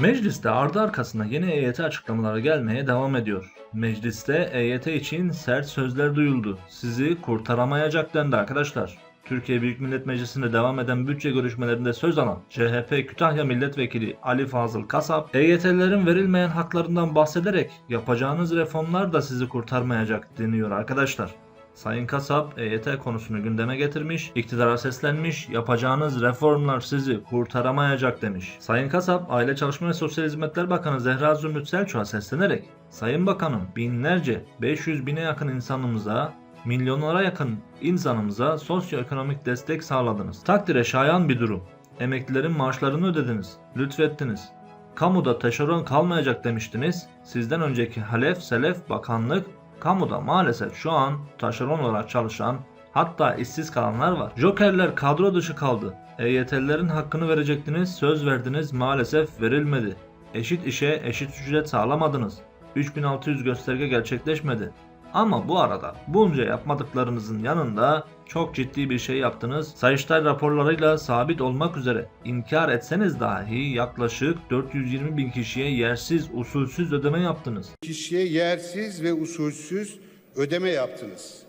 Mecliste ardı arkasına yeni EYT açıklamaları gelmeye devam ediyor. Mecliste EYT için sert sözler duyuldu. Sizi kurtaramayacak dendi arkadaşlar. Türkiye Büyük Millet Meclisi'nde devam eden bütçe görüşmelerinde söz alan CHP Kütahya Milletvekili Ali Fazıl Kasap, EYT'lerin verilmeyen haklarından bahsederek yapacağınız reformlar da sizi kurtarmayacak deniyor arkadaşlar. Sayın Kasap EYT konusunu gündeme getirmiş, iktidara seslenmiş, yapacağınız reformlar sizi kurtaramayacak demiş. Sayın Kasap, Aile Çalışma ve Sosyal Hizmetler Bakanı Zehra Zümrüt Selçuk'a seslenerek, Sayın Bakanım binlerce, 500 bine yakın insanımıza, milyonlara yakın insanımıza sosyoekonomik destek sağladınız. Takdire şayan bir durum. Emeklilerin maaşlarını ödediniz, lütfettiniz. Kamuda taşeron kalmayacak demiştiniz. Sizden önceki Halef Selef Bakanlık kamuda maalesef şu an taşeron olarak çalışan hatta işsiz kalanlar var. Jokerler kadro dışı kaldı. EYT'lilerin hakkını verecektiniz, söz verdiniz maalesef verilmedi. Eşit işe eşit ücret sağlamadınız. 3600 gösterge gerçekleşmedi. Ama bu arada bunca yapmadıklarınızın yanında çok ciddi bir şey yaptınız. Sayıştay raporlarıyla sabit olmak üzere inkar etseniz dahi yaklaşık 420 bin kişiye yersiz usulsüz ödeme yaptınız. kişiye yersiz ve usulsüz ödeme yaptınız.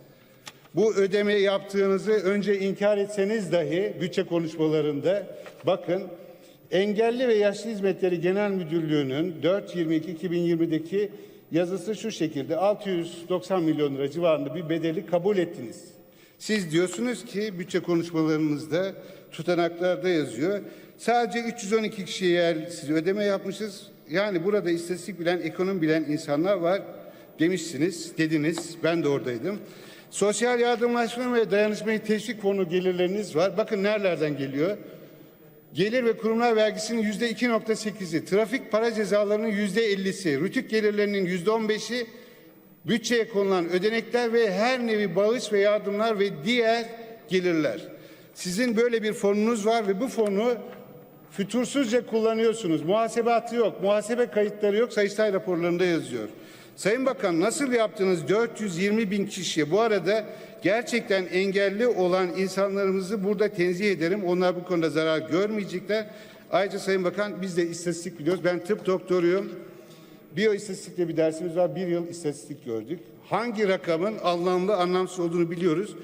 Bu ödeme yaptığınızı önce inkar etseniz dahi bütçe konuşmalarında bakın Engelli ve Yaşlı Hizmetleri Genel Müdürlüğü'nün 4.22.2020'deki yazısı şu şekilde 690 milyon lira civarında bir bedeli kabul ettiniz. Siz diyorsunuz ki bütçe konuşmalarınızda tutanaklarda yazıyor. Sadece 312 kişiye yersiz ödeme yapmışız. Yani burada istatistik bilen, ekonomi bilen insanlar var demişsiniz, dediniz. Ben de oradaydım. Sosyal yardımlaşma ve dayanışmayı teşvik fonu gelirleriniz var. Bakın nerelerden geliyor? Gelir ve kurumlar vergisinin yüzde 2.8'i, trafik para cezalarının yüzde 50'si, rütük gelirlerinin yüzde 15'i, bütçeye konulan ödenekler ve her nevi bağış ve yardımlar ve diğer gelirler. Sizin böyle bir fonunuz var ve bu fonu fütursuzca kullanıyorsunuz. Muhasebatı yok, muhasebe kayıtları yok, Sayıştay raporlarında yazıyor. Sayın Bakan nasıl yaptınız 420 bin kişiye? Bu arada gerçekten engelli olan insanlarımızı burada tenzih ederim. Onlar bu konuda zarar görmeyecekler. Ayrıca Sayın Bakan biz de istatistik biliyoruz. Ben tıp doktoruyum. Biyoistatistikte bir dersimiz var. Bir yıl istatistik gördük. Hangi rakamın anlamlı anlamsız olduğunu biliyoruz.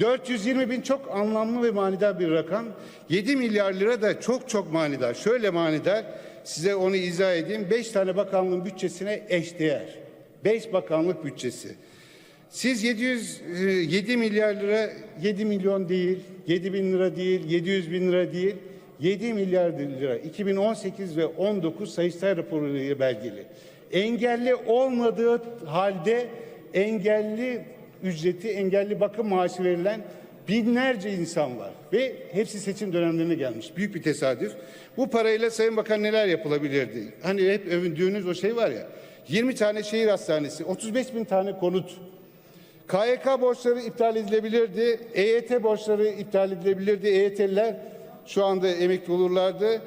420 bin çok anlamlı ve manidar bir rakam. 7 milyar lira da çok çok manidar. Şöyle manidar size onu izah edeyim. 5 tane bakanlığın bütçesine eşdeğer. 5 bakanlık bütçesi. Siz 700, e, 7 milyar lira 7 milyon değil, 7 bin lira değil, 700 bin lira değil. 7 milyar lira 2018 ve 19 Sayıştay raporuyla belgeli. Engelli olmadığı halde engelli ücreti, engelli bakım maaşı verilen binlerce insan var. Ve hepsi seçim dönemlerine gelmiş. Büyük bir tesadüf. Bu parayla Sayın Bakan neler yapılabilirdi? Hani hep övündüğünüz o şey var ya. 20 tane şehir hastanesi, 35 bin tane konut, KYK borçları iptal edilebilirdi. EYT borçları iptal edilebilirdi. EYT'liler şu anda emekli olurlardı.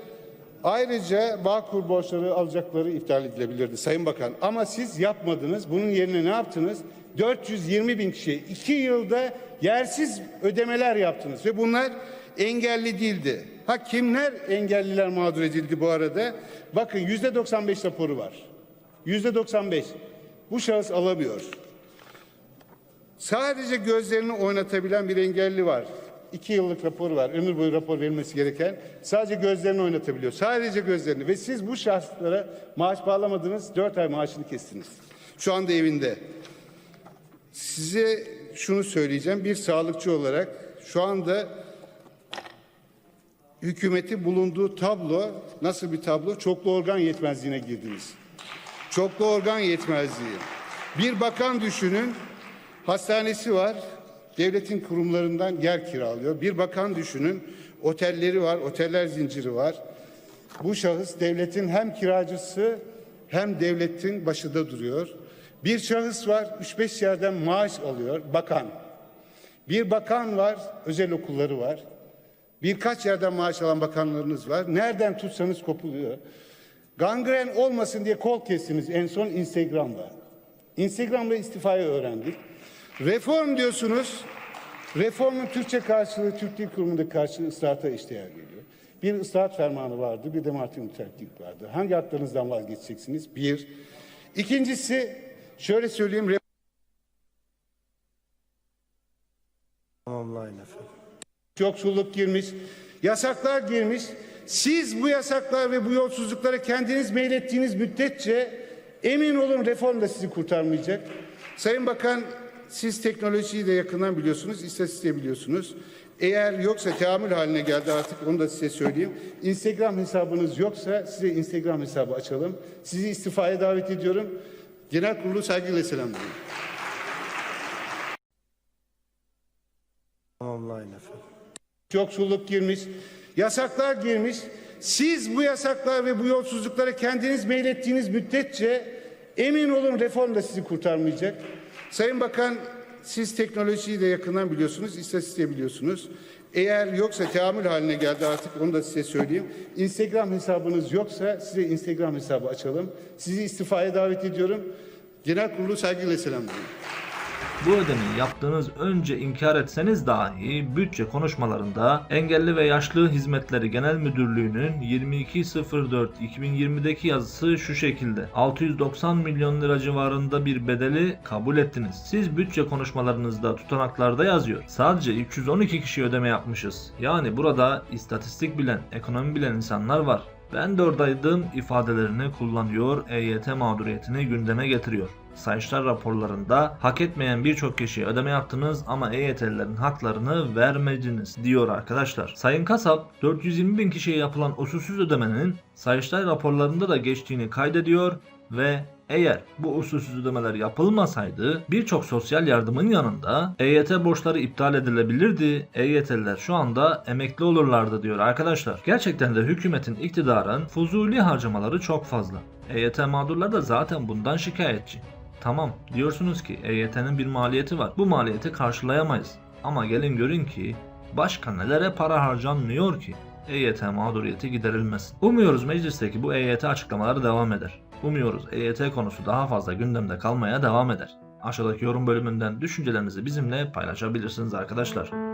Ayrıca Bağkur borçları alacakları iptal edilebilirdi Sayın Bakan. Ama siz yapmadınız. Bunun yerine ne yaptınız? 420 bin kişiye iki yılda yersiz ödemeler yaptınız. Ve bunlar engelli değildi. Ha kimler engelliler mağdur edildi bu arada? Bakın yüzde 95 raporu var. Yüzde 95. Bu şahıs alamıyor. Sadece gözlerini oynatabilen bir engelli var. İki yıllık raporu var. Ömür boyu rapor verilmesi gereken. Sadece gözlerini oynatabiliyor. Sadece gözlerini. Ve siz bu şahıslara maaş bağlamadınız. Dört ay maaşını kestiniz. Şu anda evinde. Size şunu söyleyeceğim. Bir sağlıkçı olarak şu anda hükümeti bulunduğu tablo nasıl bir tablo? Çoklu organ yetmezliğine girdiniz. Çoklu organ yetmezliği. Bir bakan düşünün. Hastanesi var. Devletin kurumlarından yer kiralıyor. Bir bakan düşünün. Otelleri var, oteller zinciri var. Bu şahıs devletin hem kiracısı hem devletin başında duruyor. Bir şahıs var, 3-5 yerden maaş alıyor, bakan. Bir bakan var, özel okulları var. Birkaç yerden maaş alan bakanlarınız var. Nereden tutsanız kopuluyor. Gangren olmasın diye kol kestiniz en son Instagram'da. Instagram'da istifayı öğrendik. Reform diyorsunuz. Reformun Türkçe karşılığı Türk Dil Kurumu'nda karşılığı ıslahata eşdeğer geliyor. Bir ıslahat fermanı vardı, bir de Martin Luther King vardı. Hangi haklarınızdan vazgeçeceksiniz? Bir. İkincisi, şöyle söyleyeyim, Tamamlayın efendim. yoksulluk girmiş, yasaklar girmiş. Siz bu yasaklar ve bu yolsuzluklara kendiniz meylettiğiniz müddetçe emin olun reform da sizi kurtarmayacak. Sayın Bakan siz teknolojiyi de yakından biliyorsunuz, istatistiği biliyorsunuz. Eğer yoksa teamül haline geldi artık onu da size söyleyeyim. Instagram hesabınız yoksa size Instagram hesabı açalım. Sizi istifaya davet ediyorum. Genel kurulu saygıyla selamlıyorum. Tamamlayın efendim. yoksulluk girmiş, yasaklar girmiş. Siz bu yasaklar ve bu yolsuzluklara kendiniz meylettiğiniz müddetçe emin olun reform da sizi kurtarmayacak. Sayın Bakan siz teknolojiyi de yakından biliyorsunuz, istatistiği biliyorsunuz. Eğer yoksa teamül haline geldi artık onu da size söyleyeyim. Instagram hesabınız yoksa size Instagram hesabı açalım. Sizi istifaya davet ediyorum. Genel kurulu saygıyla selamlıyorum. Bu ödemeyi yaptığınız önce inkar etseniz dahi bütçe konuşmalarında Engelli ve Yaşlı Hizmetleri Genel Müdürlüğü'nün 22.04.2020'deki yazısı şu şekilde 690 milyon lira civarında bir bedeli kabul ettiniz. Siz bütçe konuşmalarınızda tutanaklarda yazıyor. Sadece 312 kişi ödeme yapmışız. Yani burada istatistik bilen, ekonomi bilen insanlar var. Ben de oradaydım ifadelerini kullanıyor, EYT mağduriyetini gündeme getiriyor. Sayıştay raporlarında hak etmeyen birçok kişiye ödeme yaptınız ama EYT'lilerin haklarını vermediniz diyor arkadaşlar. Sayın Kasap 420 bin kişiye yapılan usulsüz ödemenin Sayıştay raporlarında da geçtiğini kaydediyor ve eğer bu usulsüz ödemeler yapılmasaydı birçok sosyal yardımın yanında EYT borçları iptal edilebilirdi. EYT'liler şu anda emekli olurlardı diyor arkadaşlar. Gerçekten de hükümetin iktidarın fuzuli harcamaları çok fazla. EYT mağdurları da zaten bundan şikayetçi. Tamam diyorsunuz ki EYT'nin bir maliyeti var. Bu maliyeti karşılayamayız. Ama gelin görün ki başka nelere para harcanmıyor ki? EYT mağduriyeti giderilmesin. Umuyoruz meclisteki bu EYT açıklamaları devam eder. Umuyoruz EYT konusu daha fazla gündemde kalmaya devam eder. Aşağıdaki yorum bölümünden düşüncelerinizi bizimle paylaşabilirsiniz arkadaşlar.